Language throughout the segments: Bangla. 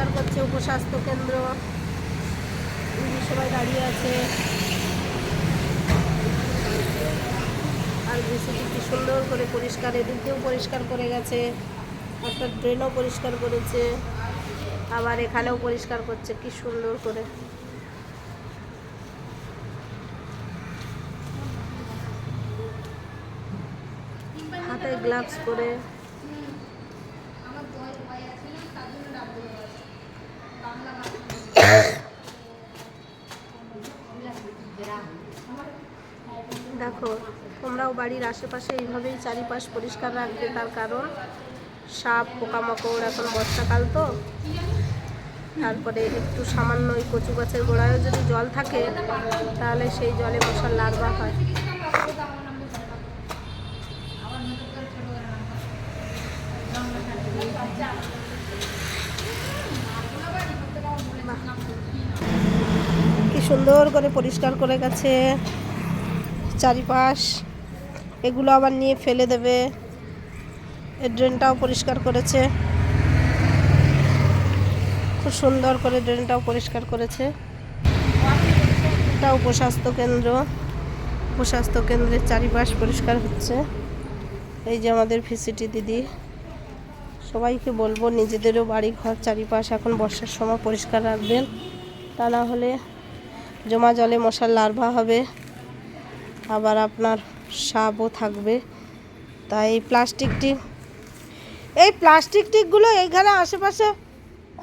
পরিষ্কার করছে উপস্বাস্থ্য কেন্দ্র। সবাই দাঁড়িয়ে আছে। আর ভিসিটি কি সুন্দর করে পরিষ্কার, এদিকেও পরিষ্কার করে গেছে। একটা ড্রেনও পরিষ্কার করেছে। আবার এখানেও পরিষ্কার করছে, কি সুন্দর করে। হাতে গ্লাভস পরে দেখো, তোমরাও বাড়ির আশেপাশে এইভাবেই চারিপাশ পরিষ্কার রাখবে, তার কারণ সাপ, পোকামাকড় এখন বর্ষাকাল তো। তারপরে একটু সামান্য ওই কচু গাছের গোড়ায়ও যদি জল থাকে, তাহলে সেই জলে মশার লার্ভা হয়। কি সুন্দর করে পরিষ্কার করে গেছে। চারিপাশ, এগুলো আবার নিয়ে ফেলে দেবে। ড্রেনটাও পরিষ্কার করেছে। খুব সুন্দর করে ড্রেনটাও পরিষ্কার করেছে। এটা উপস্বাস্থ্য কেন্দ্র। উপস্বাস্থ্য কেন্দ্রের চারিপাশ পরিষ্কার হচ্ছে। এই যে আমাদের ভিসিটি দিদি। সবাইকে বলব নিজেদেরও বাড়ি ঘর চারিপাশ এখন বর্ষার সময় পরিষ্কার রাখবেন। তা না হলে জমা জলে মশার লার্ভা হবে। আবার আপনার সাপও থাকবে। তাই এই প্লাস্টিকটি এই প্লাস্টিক টিকগুলো এইখানে আশেপাশে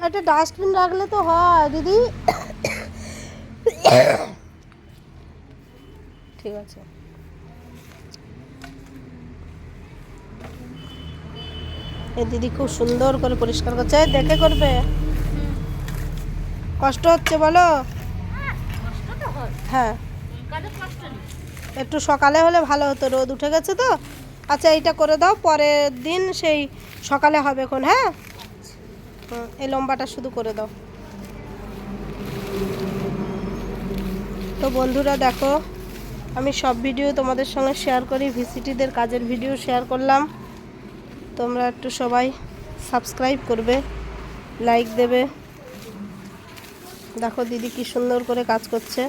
একটা ডাস্টবিন রাখলে তো হয় দিদি। ঠিক আছে। এই দিদি খুব সুন্দর করে পরিষ্কার করছে দেখে করবে? কষ্ট হচ্ছে বলো? হ্যাঁ একটু সকালে হলে ভালো হতো, রোদ উঠে গেছে তো। আচ্ছা এইটা করে দাও, পরের দিন সেই সকালে হবে এখন হ্যাঁ? এই লম্বাটা শুধু করে দাও। তো বন্ধুরা দেখো, আমি সব ভিডিও তোমাদের সঙ্গে শেয়ার করি, ভিসিটিদের কাজের ভিডিও শেয়ার করলাম। তোমরা একটু সবাই সাবস্ক্রাইব করবে লাইক দেবে। দেখো দিদি কি সুন্দর করে কাজ করছে।